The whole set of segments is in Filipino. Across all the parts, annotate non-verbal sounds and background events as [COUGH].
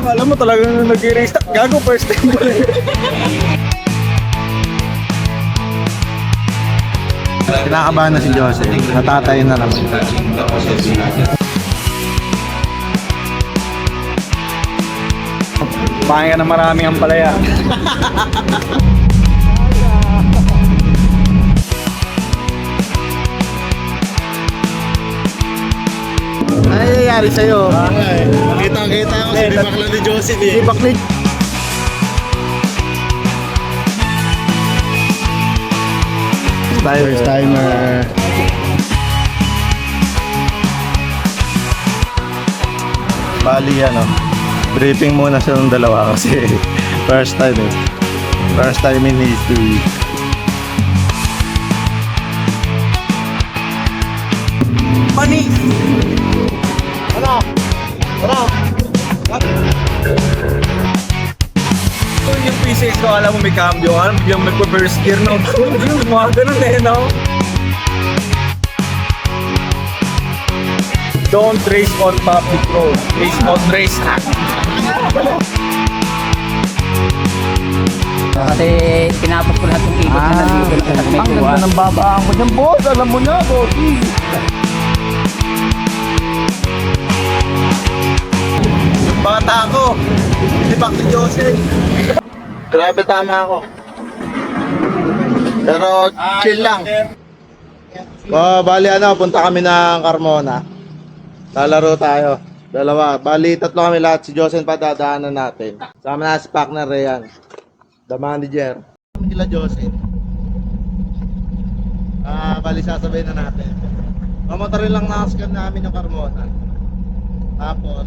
akala mo talagang nag-restock. Gago, first time ko lang. Kinakabahan na si Joseph. Natatay na naman. Pangin ka na marami ang palaya. [LAUGHS] nangyayari sa'yo? Kita-kita ko si Bakla ni Joseph eh. Di baklit. First timer. Bali ano, briefing muna siya ng dalawa kasi [LAUGHS] first time eh. First time in history. Mani! Ito yung PCX ko, alam mo may cambio, alam mo biglang may first gear na. [LAUGHS] Yung mga ganun eh, no? Don't race on public road. Race on race track. Kasi pinapos ko lahat ng ikot na nandito sa may tuwa. ng babaan ko dyan, boss. Alam mo na, boss. Bata ako. Si Bakli Joseph. Grabe tama ako. Pero chill lang. Oh, bali ano, punta kami ng Carmona. Lalaro tayo. Dalawa. Bali, tatlo kami lahat. Si Joseph pa dadaanan natin. Sama na si partner Rayan. The manager. Nila Joseph. Ah, bali sasabihin na natin. Mamotorin lang nakascan namin yung Carmona. Tapos,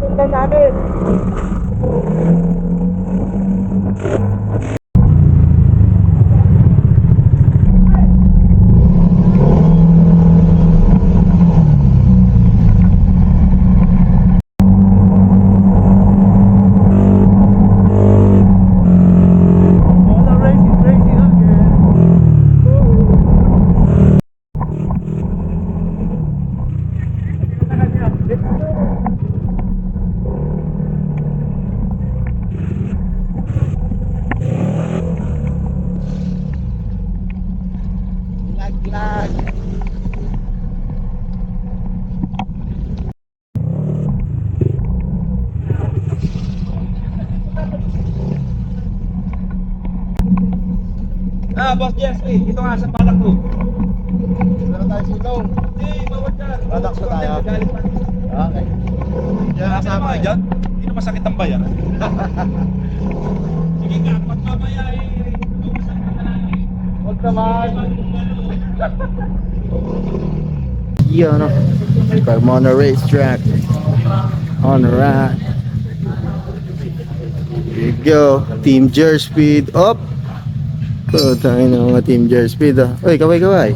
Ratratan na. Lag-lag. Ah, boss Jess, eh, ito nga sa palak ko. Meron tayo silong. Hindi, bawat dyan. Relax na tayo. Okay. Diyan Kasama ka dyan? Hindi na masakit ang bayan. [LAUGHS] Sige ka, pag mamaya eh. Huwag naman. Yun, no? Carmona Racetrack. On the right. There you go. Team Jer Speed. Up! Oh, tangin na Team Jer Speed. Ah. Uy, kaway, kaway.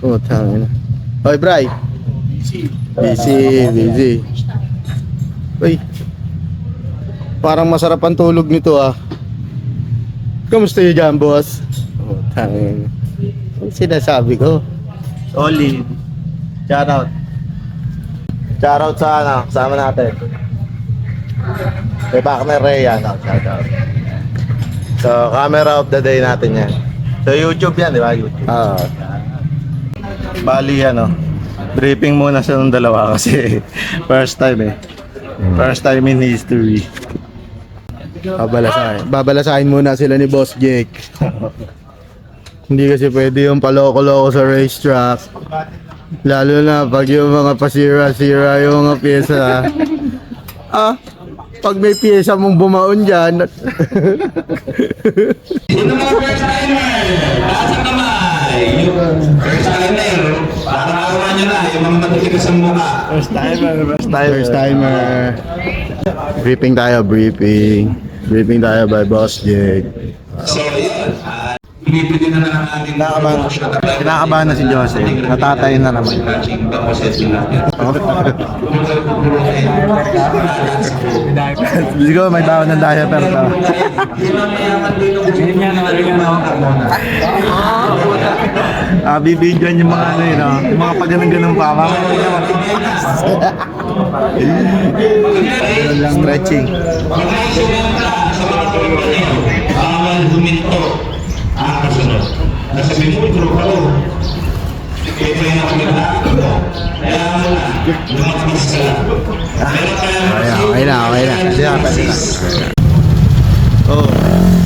Oh, tangin na. Oy, Bray. Busy, busy. Uy. Parang masarap ang tulog nito ah. Kamusta yung dyan, boss? Oh, tangin. Ano sinasabi ko? Solid. Shout out. Shout out sa ano, kasama natin. Kay Bakner Rayan. Oh, shout out. So, camera of the day natin yan. So, YouTube yan, di ba? YouTube. Ah, Bali, ano, briefing muna siya ng dalawa kasi [LAUGHS] first time eh. First time in history. babalasahin. Babalasahin muna sila ni Boss Jake. [LAUGHS] Hindi kasi pwede yung paloko-loko sa racetrack. Lalo na pag yung mga pasira-sira yung mga pyesa. [LAUGHS] ah, pag may pyesa mong bumaon dyan. [LAUGHS] Yung mga first timer, taas ang kamay. First timer, para arawan nyo na, yung mga matitigas ang mukha. First timer, first timer. First timer. Briefing tayo, briefing. Briefing tayo by Boss Jake. So, yun. Pinipili na na ng ating Kinakabahan, kinakabahan na si Jose. Natatay na naman. Siguro may bawon ng diaper to. Ah, bibidyoan yung mga ano yun, oh. yung mga pag-ganang-ganang pa. Mga Stretching. Bawal huminto. Ako. Ito yung ako nila. Kaya mo na, lumakis ka. Meron tayo Okay na, okay na, yan, pwede na. Oh.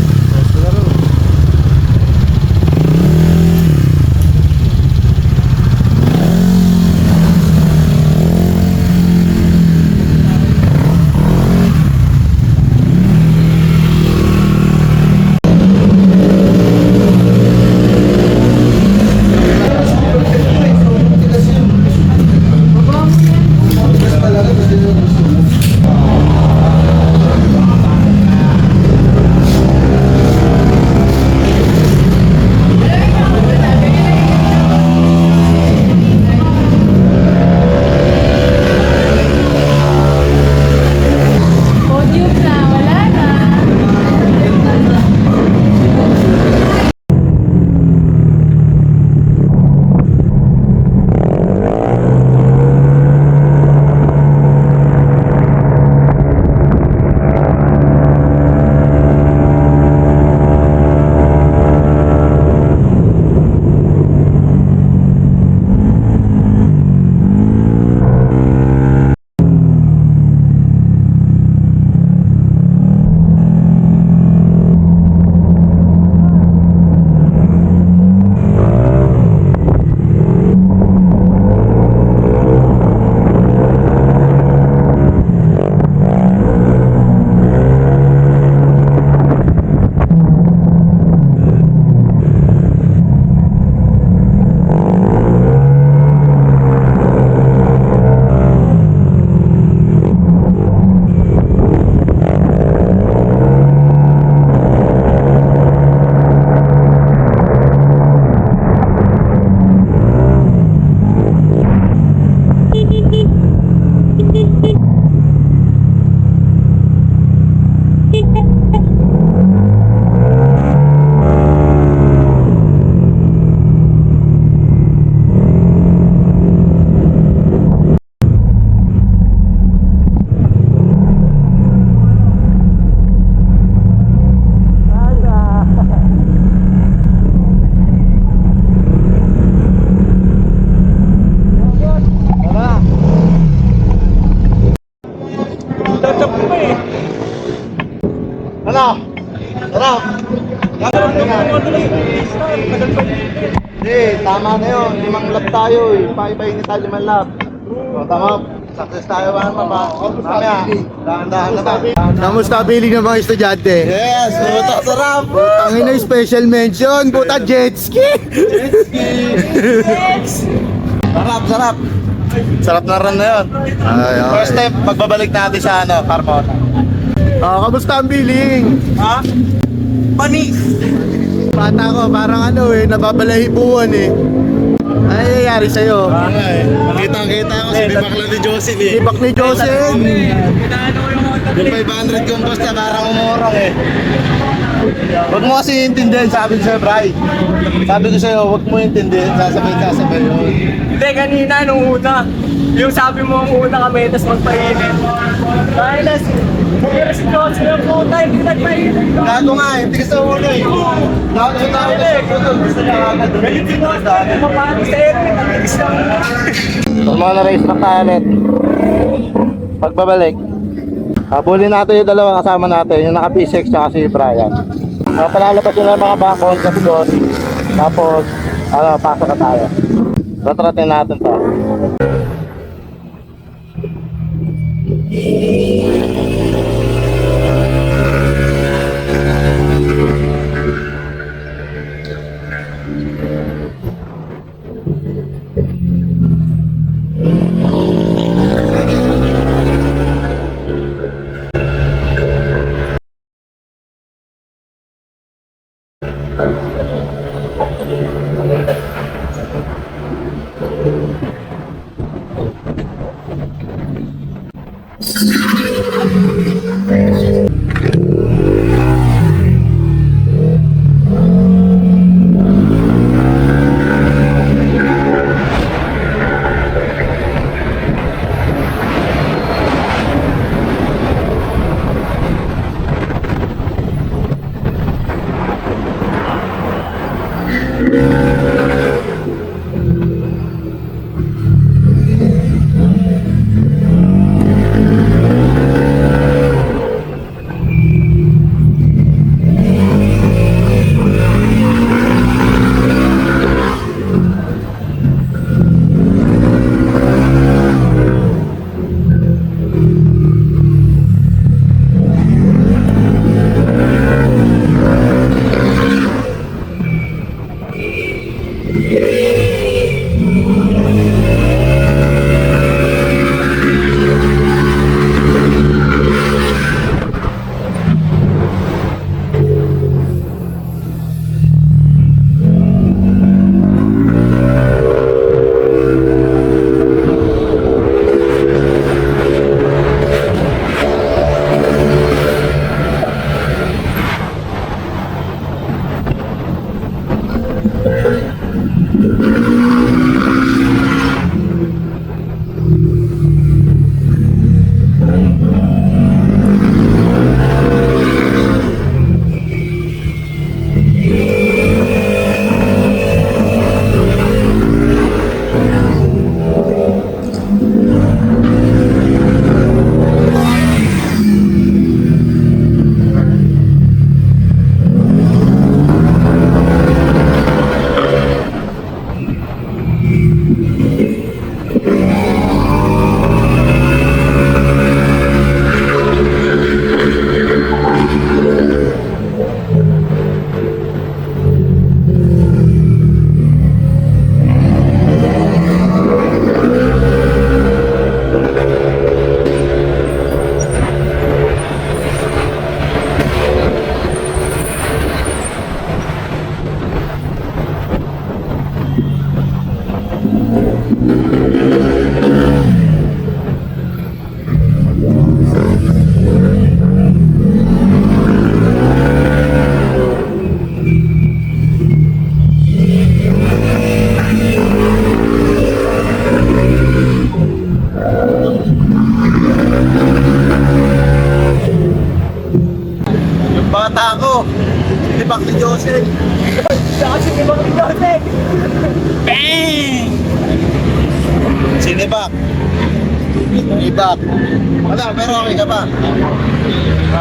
Tayo eh. Pakibayin tayo limang lap. O, tama. Success tayo ba naman ba? Mamaya. Dahan-dahan na ba? Kamusta feeling ng mga estudyante? Yes! Puta, sarap! Ang ina special mention, puta jet ski. Sarap, sarap! Sarap na run na yun. Ay, okay. First step, magbabalik natin sa ano, Carmona. Ah, kamusta ang feeling? Ha? Panis! Bata ko, parang ano eh, nababalahibuan eh. Ano nangyayari sa'yo? Kitang-kita ko si Bibakla ni Josie eh. Ibak ni Joseph. Yung 500 kong niya parang umurong eh. Huwag mo kasi intindihan, sabi ko sa'yo, Bray. Sabi ko sa'yo, huwag mo intindihan, sasabihin, sasabihin yun. Hindi, kanina nung una. Yung sabi mo ang una kami, tapos magpainit. Dahil na, Gago nga eh, tigas sa ulo eh. Gago sa tao eh. Gusto niya agad. Galit si Johnson, mapapagod sa airport, ang bilis lang. Normal na race na tayo ulit. Pagbabalik. Habulin natin yung dalawang kasama natin, yung naka P6 tsaka si Brian. Uh, palalabas nila yung mga bakon kasi doon. Tapos, ano, pasok na tayo. Tatratin natin to.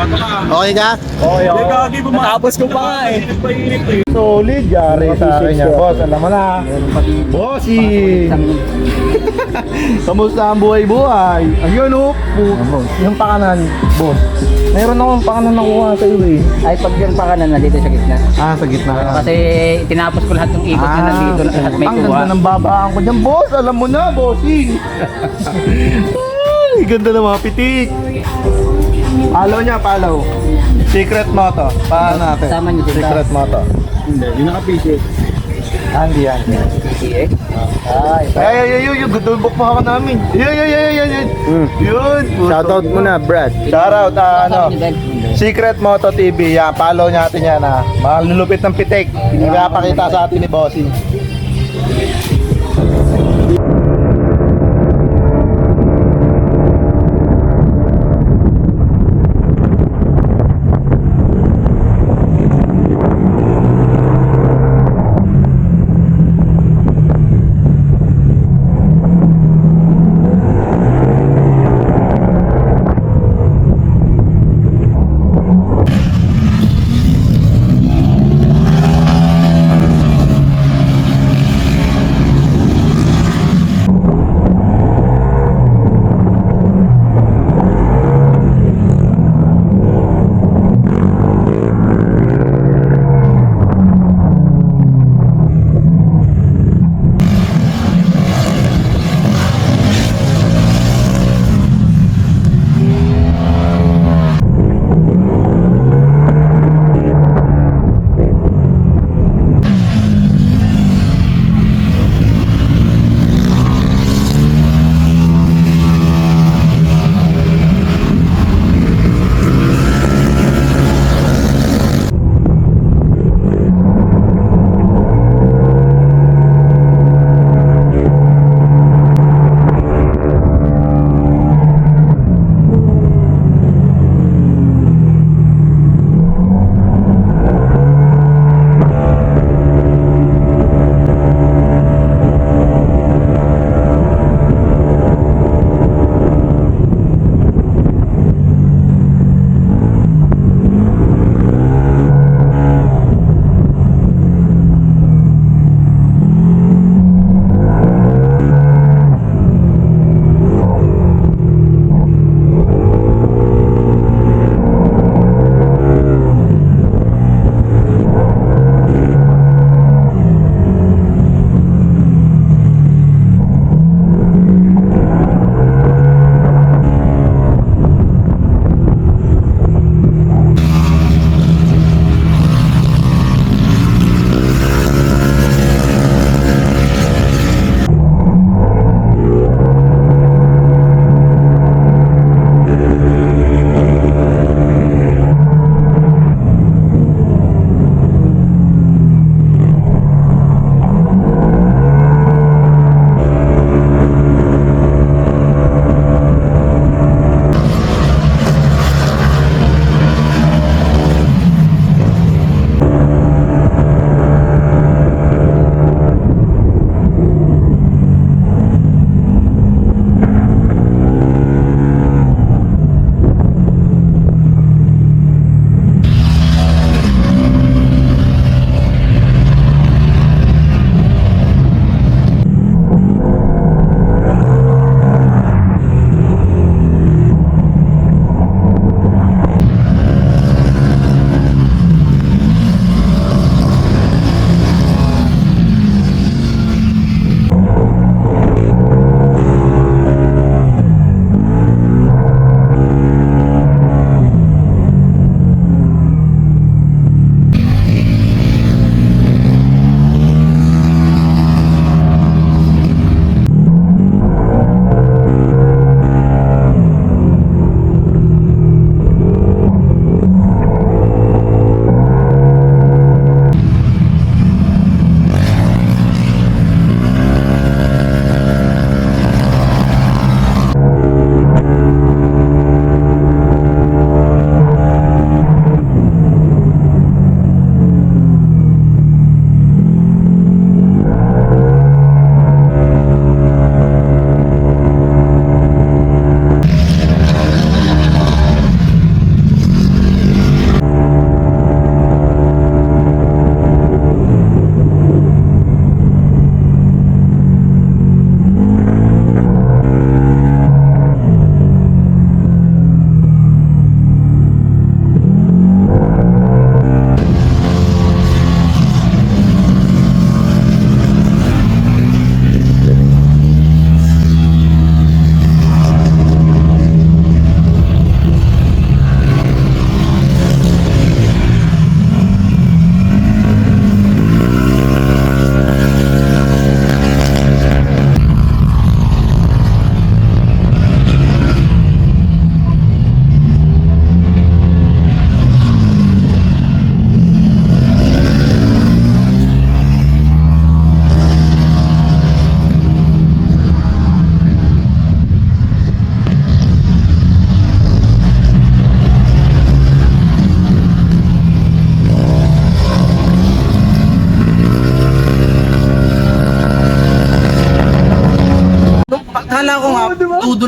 Okay ka? Okay, okay. Gagi, bumatapos ko pa nga eh. Solid, yari sa akin yan. Boss, alam mo na. Bossy! [LAUGHS] Kamusta ang buhay-buhay? Ayun oh, po- yung pakanan, boss. Meron akong pakanan nakuha sa iyo eh. Ay, pag yung pakanan na dito sa gitna. Ah, sa gitna ka. Kasi tinapos ko lahat ng ikot na nandito na lahat may ang kuha. ganda ng babaan ko dyan, boss. Alam mo na, bossing. [LAUGHS] Ay, ganda ng mga pitik. Follow niya, follow. Secret motto. Paano natin? Tama niyo dito. Secret motto. Hindi, yung naka-PC. Andy yan. PCX. Ay, ay, ay, ay, good book mo ka namin. Yun, yun, yun, yun, yun. Yun. Shoutout mo na, Brad. Shoutout, ah, ano. Secret Moto TV, yan, follow natin yan ha. Malulupit ng pitik. Nagpapakita sa atin ni Bossing.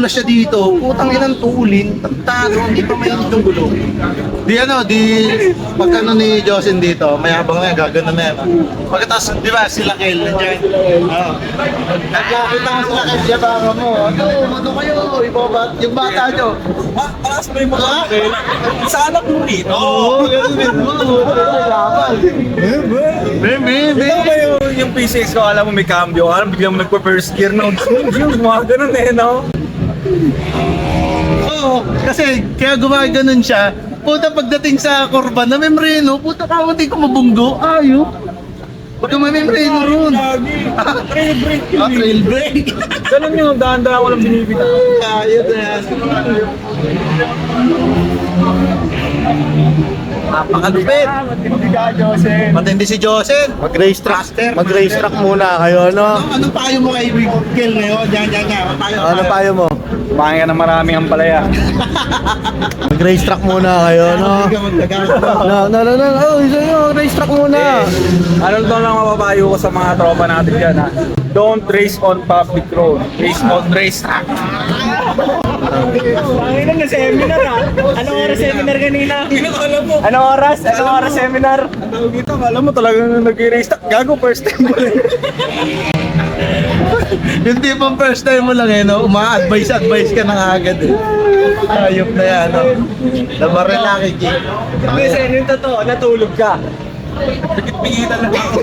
Madudulas siya dito, putang inang tuulin, tagtado, hindi pa may yung gulo. Di ano, di, pag ano ni Jocelyn dito, may habang na yan, gagano na yan. ah. Pagkatapos, di ba, sila Kel, nandiyan. Oo. Nagkakita mo sila Kel, siya baka mo, ano, ano kayo, ibaba, yung bata nyo. Taas mo yung mga Sa anak mo rito. Oo, ganun din mo. Baby, Ikaw ba yung, yung PCX ko, alam mo may cambio, alam biglang magpa-first gear na, [LAUGHS] yung mga ganun eh, no? Oo, kasi kaya gumaganon siya. Puta pagdating sa kurba na membreno, puta ka hindi ko mabunggo. Ayo. Pagka may membreno ron. Trail brake Ah, trail brake. Ganun yung dahan-dahan walang binibita. Ayun na yan. Napakadupit. Hindi ka, Jose. Matindi si Joseph. Mag-race track, mag-race track muna kayo, no? Ano, anong payo mo kay Big Kel ngayon? Yan, yan, yan. Ano payo? Ano payo mo? Kumain ka ng maraming ampalaya. [LAUGHS] Mag-race track muna kayo, no? Hindi ka magtagal. No, no, no, no. Oh, isa yun, race track muna. Ano to lang mapapayo ko sa mga tropa natin dyan ha? Don't race on public road. Race on race track. Ang ina na seminar ha? Anong oras seminar kanina? Pinakala mo. Anong oras? Anong oras seminar? Ang tawag dito, alam mo talagang nag-race track. Gago first time mo lang. Yung tipong first time mo lang eh, no? Uma-advise, advice ka na agad eh. Ayop na yan, no? Nabarilaki, G. Kasi yung totoo, natulog ka. Pigit-pigitan lang ako.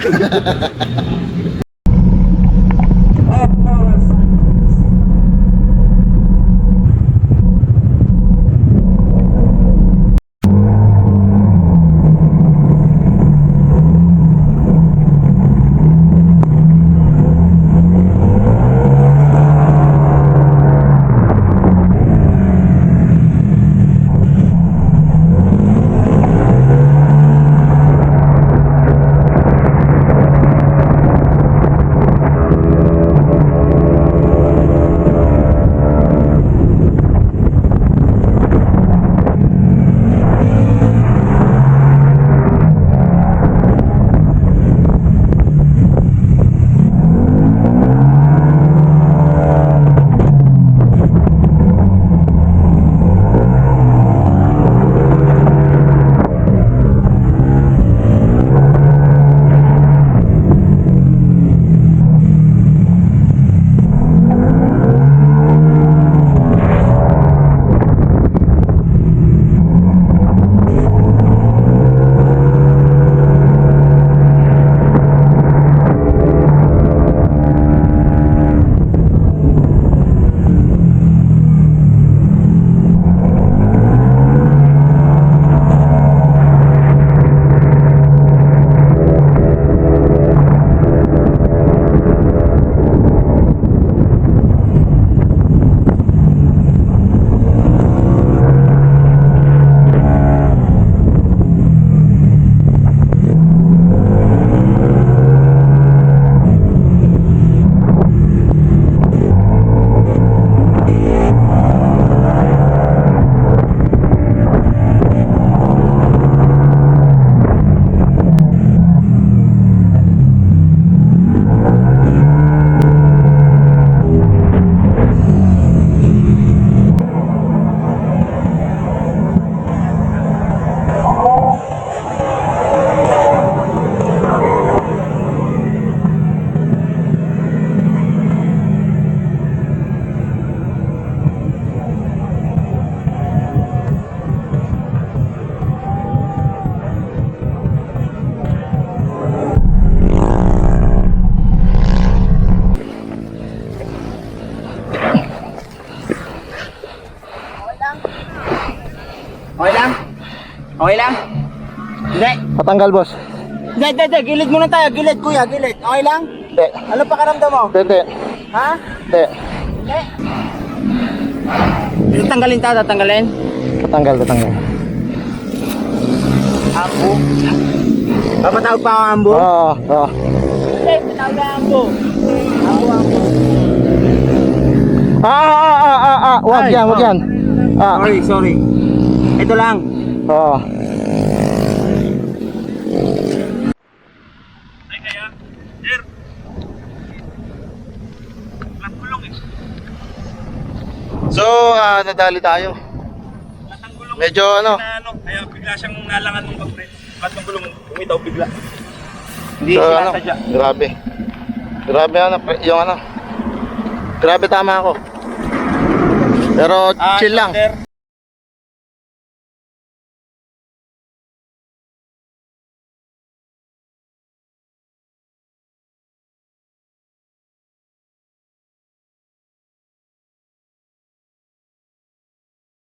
Hindi. Patanggal, boss. Hindi, hindi, hindi. Gilid muna tayo. Gilid, kuya. Gilid. Okay lang? Hindi. Ano pakaramdam mo? Hindi. Ha? Hindi. Hindi. Tatanggalin ta, tatanggalin. Patanggal, patanggal. Ambo. Papatawag pa ako ambo? Oo, oo. Hindi, patawag ka ambo. Ambo, ambo. Ah, ah, ah, ah, ah. Wag Ay, yan, wag oh. yan. Ah, Sorry, sorry. Ito lang. oo. Nagdali tayo. Medyo ano, ano, kaya bigla siyang nalangan ng pagpre. At ng gulong umitaw bigla. Hindi so, ano, grabe. Grabe ano, yung ano. Grabe tama ako. Pero Ah, chill lang.